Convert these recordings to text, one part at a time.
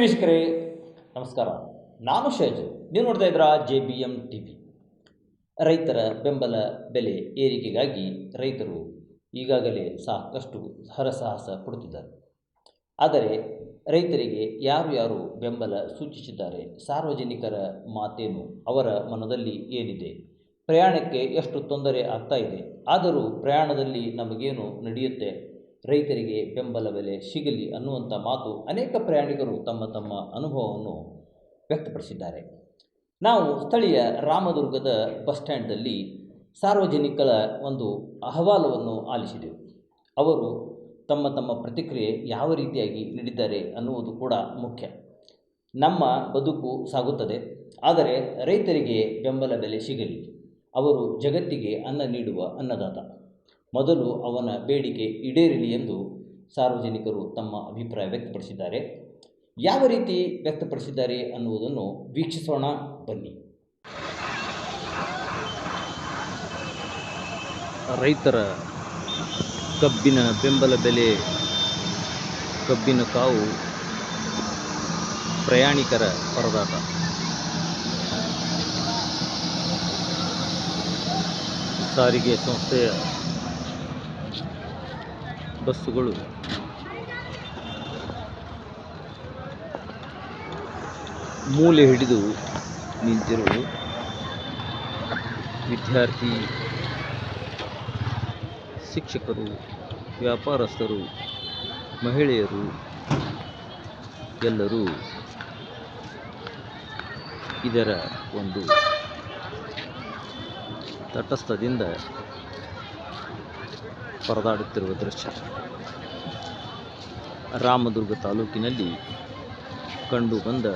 ವೀಕ್ಷಕರೇ, ನಮಸ್ಕಾರ. ನಾನು ಶೈಜು. ನೀವು ನೋಡ್ತಾ ಇದ್ದೀರಾ J B M T V ರೈತರ ಬೆಂಬಲ ಬೆಲೆ ಏರಿಕೆಗಾಗಿ ರೈತರು ಈಗಾಗಲೇ ಸಾಕಷ್ಟು ಹರಸಾಹಸ ಪಡುತ್ತಿದ್ದಾರೆ. ಆದರೆ ರೈತರಿಗೆ ಯಾರು ಯಾರು ಬೆಂಬಲ ಸೂಚಿಸಿದ್ದಾರೆ ಸಾರ್ವಜನಿಕರ ಮಾತೇನು ಅವರ ಮನದಲ್ಲಿ ಏನಿದೆ? ಪ್ರಯಾಣಕ್ಕೆ ಎಷ್ಟು ತೊಂದರೆ ಆಗ್ತಾ ಇದೆ? ಆದರೂ ಪ್ರಯಾಣದಲ್ಲಿ ನಮಗೇನು ನಡೆಯುತ್ತೆ? ರೈತರಿಗೆ ಬೆಂಬಲ ಬೆಲೆ ಸಿಗಲಿ ಅನ್ನುವಂಥ ಮಾತು ಅನೇಕ ಪ್ರಯಾಣಿಕರು ತಮ್ಮ ತಮ್ಮ ಅನುಭವವನ್ನು ವ್ಯಕ್ತಪಡಿಸಿದ್ದಾರೆ. ನಾವು ಸ್ಥಳೀಯ ರಾಮದುರ್ಗದ ಬಸ್ ಸ್ಟ್ಯಾಂಡ್ದಲ್ಲಿ ಸಾರ್ವಜನಿಕರ ಒಂದು ಅಹವಾಲವನ್ನು ಆಲಿಸಿದೆವು. ಅವರು ತಮ್ಮ ತಮ್ಮ ಪ್ರತಿಕ್ರಿಯೆ ಯಾವ ರೀತಿಯಾಗಿ ನೀಡಿದ್ದಾರೆ ಅನ್ನುವುದು ಕೂಡ ಮುಖ್ಯ. ನಮ್ಮ ಬದುಕು ಸಾಗುತ್ತದೆ, ಆದರೆ ರೈತರಿಗೆ ಬೆಂಬಲ ಬೆಲೆ ಸಿಗಲಿ. ಅವರು ಜಗತ್ತಿಗೆ ಅನ್ನ ನೀಡುವ ಅನ್ನದಾತ. ಮೊದಲು ಅವನ ಬೇಡಿಕೆ ಈಡೇರಲಿ ಎಂದು ಸಾರ್ವಜನಿಕರು ತಮ್ಮ ಅಭಿಪ್ರಾಯ ವ್ಯಕ್ತಪಡಿಸಿದ್ದಾರೆ. ಯಾವ ರೀತಿ ವ್ಯಕ್ತಪಡಿಸಿದ್ದಾರೆ ಅನ್ನುವುದನ್ನು ವೀಕ್ಷಿಸೋಣ, ಬನ್ನಿ. ರೈತರ ಕಬ್ಬಿನ ಬೆಂಬಲ ಬೆಲೆ, ಕಬ್ಬಿನ ಕಾವು, ಪ್ರಯಾಣಿಕರ ಪರದಾಟ. ಸಾರಿಗೆ ಸಂಸ್ಥೆಯ ಬಸ್ಸುಗಳು. ಮೂಲೆ ಹಿಡಿದು ನಿಂತಿರುವ ವಿದ್ಯಾರ್ಥಿ ಶಿಕ್ಷಕರು ವ್ಯಾಪಾರಸ್ಥರು ಮಹಿಳೆಯರು ಎಲ್ಲರೂ ಇದರ ಒಂದು ತಟಸ್ಥದಿಂದ ಪರದಾಡುತ್ತಿರುವ ದೃಶ್ಯ. ರಾಮದುರ್ಗ ತಾಲೂಕಿನಲ್ಲಿ ಕಂಡು ಬಂದ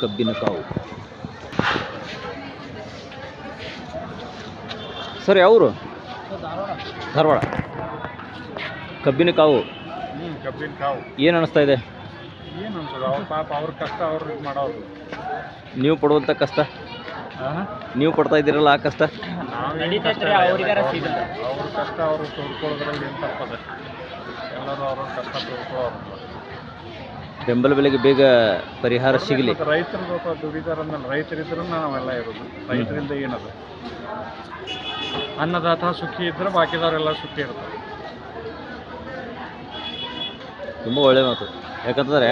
ಕಬ್ಬಿನ ಕಾವು. ಸರ್ ಯಾವರು? ಧಾರವಾಡ. ಕಬ್ಬಿನ ಕಾವು. ಕಬ್ಬಿನ ಕಾವು. ಏನು ಅನಿಸ್ತಾ ಇದೆ? ಏನು ಅನ್ಸೋದು? ಅವ್ರ ಪಾಪ ಅವ್ರ ಕಷ್ಟ ಅವ್ರು ಮಾಡೋರು ನೀವು ಪಡುವಂಥ ಕಷ್ಟ? ನೀವು ಕೊಡ್ತಾ ಇದ್ದೀರಲ್ಲ ಆ ಕಷ್ಟ? ಅವ್ರ ಕಷ್ಟ ಅವರು ತೋಡ್ಕೊಳ್ಳೋದ್ರಲ್ಲಿ ಏನು ತಪ್ಪದ ಎಲ್ಲರೂ ಅವ್ರ ಕಷ್ಟ ತೋಡ್ಕೊಳ್ಳೋರು ಬೆಂಬಲ ಬೆಲೆಗೆ ಬೇಗ ಪರಿಹಾರ ಸಿಗಲಿ. ರೈತರು ಪಾಪ ದುಡಿದಾರಂದ್ರೆ ರೈತರಿದ್ರು ನಾವೆಲ್ಲ ಇರೋದು ರೈತರಿಂದ ಏನದು ಅನ್ನದಾತ ಸುಖಿ ಇದ್ರೆ ಬಾಕಿದವರೆಲ್ಲ ಸುಖಿ ಇರ್ತಾರೆ. ತುಂಬ ಒಳ್ಳೆ ಮಾತು. ಯಾಕಂತಂದರೆ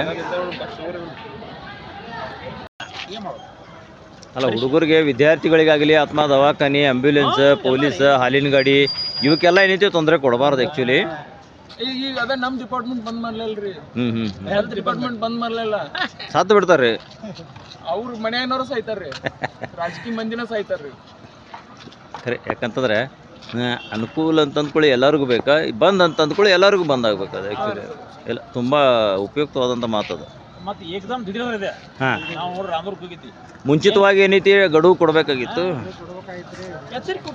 ಅಲ್ಲ ಹುಡುಗರಿಗೆ ವಿದ್ಯಾರ್ಥಿಗಳಿಗಾಗಲಿ ಅಥವಾ ದವಾಖಾನೆ ಆಂಬ್ಯುಲೆನ್ಸ್ ಪೊಲೀಸ್ ಹಾಲಿನ ಗಾಡಿ ಇವಕ್ಕೆಲ್ಲ ಏನೈತಿ ತೊಂದರೆ ಕೊಡಬಾರ್ದು ಆ್ಯಕ್ಚುಲಿ ಈಗ ಈಗ ಅದೇ ನಮ್ಮ ಡಿಪಾರ್ಟ್ಮೆಂಟ್ ಬಂದ್ ಮಾಡ್ಲಿಲ್ರಿ. ಹ್ಞೂ ಹ್ಞೂ ಹೆಲ್ತ್ ಡಿಪಾರ್ಟ್ಮೆಂಟ್ ಬಂದ್ ಮಾಡ್ಲಿಲ್ಲ. ಸತ್ತು ಬಿಡ್ತಾರೆ ಅವ್ರ ಮನ್ಯಾಗಿನವ್ರು ಸಾಯ್ತಾರ್ರಿ. ರಾಜಕೀಯ ಮಂದಿನ ಸಾಯ್ತಾರ್ರಿ. ಖರೆ ಯಾಕಂತಂದ್ರೆ ಆ, ಅನುಕೂಲ ಅಂತ ಅಂದ್ಕೊಳ್ಳಿ ಎಲ್ಲರಿಗೂ ಬೇಕಾ? ಬಂದ್ ಅಂತ ಅಂದ್ಕೊಳ್ಳಿ ಎಲ್ಲರಿಗೂ ಆಗ್ಬೇಕು ಅದು ಆ್ಯಕ್ಚುಲಿ ಎಲ್ಲ ತುಂಬ ಉಪಯುಕ್ತವಾದಂಥ ಮಾತದು ಮತ್ತೆ ಏಕದಮ್ ದಿಢೀರ್ ಇದೆ. ಹಾಂ. ನಾವು ರಾಮದುರ್ಗ ಹೋಗಿದ್ವಿ. ಮುಂಚಿತವಾಗಿ ಏನೈತಿ ಗಡುವು ಕೊಡಬೇಕಾಗಿತ್ತು? ಎಚ್ಚರಿಕೆ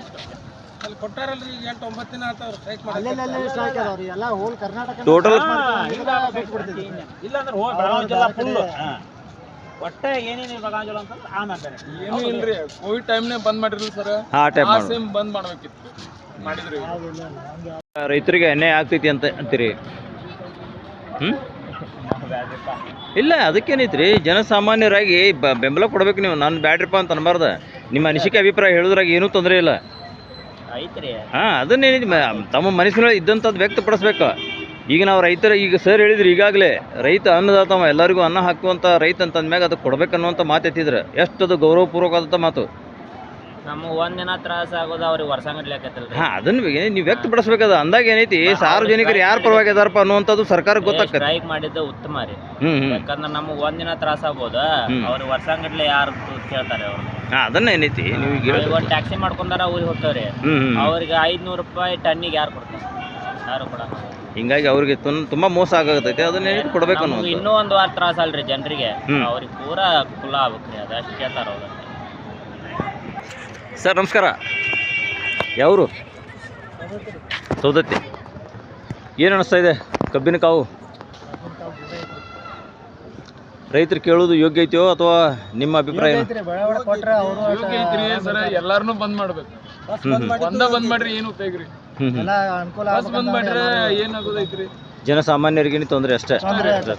ಅಲ್ಲಿ ಕೊಟ್ಟಾರಲ್ರಿ ಈಗ ಎಂಟು ಒಂಬತ್ತು ದಿನ ಆತಾವ್ರ ಸ್ಟ್ರೈಕ್ ಮಾಡಿ ಎಲ್ಲ ಹೋಲ್ ಕರ್ನಾಟಕ ಟೋಟಲ್ ಇಲ್ಲ ಅಂದ್ರೆ ಹೋಗಿ ಬೆಳಗಾವಿ ಜಿಲ್ಲಾ ಫುಲ್ ಒಟ್ಟೆ ಏನೇನು ಬೆಳಗಾವಿ ಜಿಲ್ಲಾ ಅಂತಂದ್ರೆ ಆಮೇಲೆ ಬೇರೆ ಏನು ಇಲ್ರಿ ಕೋವಿಡ್ ಟೈಮ್ನೇ ಬಂದ್ ಮಾಡಿರ್ಲಿ ಸರ್ ಆ ಟೈಪ್ ಆ ಸೇಮ್ ಬಂದ್ ಮಾಡ್ಬೇಕಿತ್ತು. ಮಾಡಿದ್ರಿ. ರೈತರಿಗೆ ಅನ್ಯಾಯ ಆಗ್ತೈತಿ ಅಂತ ಅಂತೀರಿ? ಹ್ಞೂ ಇಲ್ಲ ಅದಕ್ಕೇನೈತ್ರಿ ಜನಸಾಮಾನ್ಯರಾಗಿ ಬ ಬೆಂಬಲ ಕೊಡ್ಬೇಕು ನೀವು. ನಾನು ಬ್ಯಾಡ್ರಿಪ್ಪ ಅಂತ ಅನ್ಬಾರ್ದು. ನಿಮ್ಮ ಅನಿಸಿಕೆ ಅಭಿಪ್ರಾಯ ಹೇಳಿದ್ರಾಗ ಏನೂ ತೊಂದರೆ ಇಲ್ಲ. ಹಾಂ ಅದನ್ನೇನಿದೆ ತಮ್ಮ ಮನಸ್ಸಿನೊಳಗೆ ಇದ್ದಂಥದ್ದು ವ್ಯಕ್ತಪಡಿಸ್ಬೇಕು. ಈಗ ನಾವು ರೈತರ ಈಗ ಸರ್ ಹೇಳಿದ್ರು ಈಗಾಗಲೇ ರೈತ ಅನ್ನದಾತವ ಎಲ್ಲರಿಗೂ ಅನ್ನ ಹಾಕುವಂಥ ರೈತ ಅಂತಂದ್ಮ್ಯಾಗ ಅದು ಕೊಡ್ಬೇಕನ್ನುವಂಥ ಮಾತು ಎತ್ತಿದ್ರೆ. ಎಷ್ಟು ಅದು ಗೌರವಪೂರ್ವಕವಾದಂಥ ಮಾತು. ನಮಗೆ ಒಂದಿನ ತ್ರಾಸ ಆಗೋದು ಅವ್ರಿಗೆ ವರ್ಷಂಗಟ್ಲೆ ಆಕತ್ತಲ್ರಿ ಹಾಂ ಅದನ್ನ ಬಗ್ಗೆ ನೀವು ವ್ಯಕ್ತಪಡಿಸ್ಬೇಕದ ಅಂದಾಗ ಏನೈತಿ ಸಾರ್ವಜನಿಕರು ಯಾರ ಪರವಾಗಿ ಅದಾರಪ್ಪ ಅನ್ನುವಂಥದ್ದು ಸರ್ಕಾರಕ್ಕೆ ಗೊತ್ತಾಗ್ತದೆ. ಸ್ಟ್ರೈಕ್ ಮಾಡಿದ್ದು ಉತ್ತಮ ರೀ. ಹ್ಮ್ ಯಾಕಂದ್ರೆ ನಮಗೆ ಒಂದಿನ ತ್ರಾಸ ಆಗ್ಬೋದು? ಹ್ಮ್. ಅವ್ರಿಗೆ ವರ್ಷಂಗಟ್ಲೆ ಯಾರು ಕೇಳ್ತಾರೆ ಅವ್ರು. ಹಾಂ ಅದನ್ನ ಏನೈತಿ ನೀವು ಈಗ ಈಗ ಒಂದು ಟ್ಯಾಕ್ಸಿ ಮಾಡ್ಕೊಂಡಾರ ಊರಿಗೆ ಹೋಗ್ತಾವ್ರಿ. ಹ್ಞೂ ಹ್ಮ್ ಅವ್ರಿಗೆ ಐದ್ನೂರು ರೂಪಾಯಿ ಟನ್ನಿಗೆ ಯಾರು ಕೊಡ್ತಾರೆ? ಯಾರು ಕೊಡಲ್ಲ. ಹಿಂಗಾಗಿ ಅವ್ರಿಗೆ ತುನ್- ತುಂಬಾ ಮೋಸ ಆಗತೈತಿ ಅದನ್ನ ಏನೈತಿ ಕೊಡ್ಬೇಕು ಅನ್ನೋದು ಇನ್ನೂ ಒಂದು ವಾರ ತ್ರಾಸ ಅಲ್ರಿ ಜನರಿಗೆ. ಹ್ಮ್. ಅವ್ರಿಗೆ ಪೂರಾ ಕುಲ ಆಗ್ಬೇಕ್ರಿ ಅದಷ್ಟು ಕೇಳ್ತಾರ ಅವ್ರು. ಸರ್ ನಮಸ್ಕಾರ. ಯಾವರು? ಸೌದತ್ತಿ. ಏನು ಅನ್ನಿಸ್ತಾ ಇದೆ? ಕಬ್ಬಿನ ಕಾವು. ರೈತರು ಕೇಳೋದು ಯೋಗ್ಯ ಐತಿಯೋ ಅಥವಾ ನಿಮ್ಮ ಅಭಿಪ್ರಾಯ ಏನು? ಯೋಗ್ಯ ಐತ್ರಿ ಸರ್ ಎಲ್ಲಾರನು ಬಂದ್ ಮಾಡ್ಬೇಕು. ಒಂದ ಬಂದ್ ಮಾಡ್ರಿ ಏನು ಉಪಯೋಗ ರೀ ಬಸ್ ಬಂದ್ ಮಾಡ್ರೆ ಏನಾಗೋದೈತ್ರಿ ಜನಸಾಮಾನ್ಯರಿಗೇನು ತೊಂದರೆ ಅಷ್ಟೇ?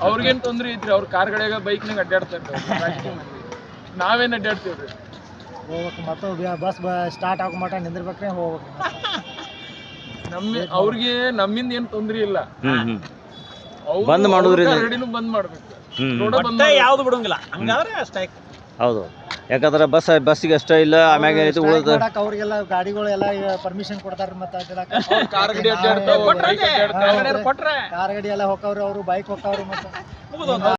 ಅವ್ರಿಗೇನು ತೊಂದ್ರೆ ಐತ್ರಿ ಅವ್ರ ಕಾರ್ಗಳಾಗ ಬೈಕ್ನಾಗ ಅಡ್ಡಾಡ್ತಾರೆ ನಾವೇನ್ ಅಡ್ಡಾಡ್ತೀವ್ರಿ ಹೋಗ್ಬೇಕು ಮತ್ತು ಬಸ್ ಸ್ಟಾರ್ಟ್ ಆಗೋ ಮಟ್ಟ ನಿಂದಿರ್ಬೇಕ್ರೆ ಹೋಗ್ಬೇಕು ನಮ್ಮ ಅವ್ರಿಗೆ ನಮ್ಮಿಂದ ಏನ್ ತೊಂದ್ರೆ ಇಲ್ಲ. ಹ್ಮ್ ಹ್ಮ್. ಅವ್ರು- ಬಂದ್ ಮಾಡೋದ್ರಿಂದ- ಅವ್ರ ಗಾಡಿನೂ ಬಂದ್ ಮಾಡ್ಬೇಕು. ಯಾವ್ದು ಬಿಡಂಗಿಲ್ಲ. ಹಂಗಾದ್ರೆ ಸ್ಟ್ರೈಕ್ ಹೌದು. ಯಾಕಂದ್ರೆ ಬಸ್ ಬಸ್ಸಿಗೆ ಅಷ್ಟೇ ಇಲ್ಲ ಆಮ್ಯಾಗ ಏನೈತಿ ಉಳಿದ ಅವ್ರಿಗೆಲ್ಲ ಗಾಡಿಗಳು ಎಲ್ಲ ಪರ್ಮಿಷನ್ ಕೊಡ್ತಾರ ಮತ್ತೆ ಕಾರ್ ಗಡಿ ಎಲ್ಲ ಹೋಗ್ತಾವ್ರಿ ಅವರು ಬೈಕ್ ಹೋಗ್ತಾವ್ರಿ ಮತ್ತೆ.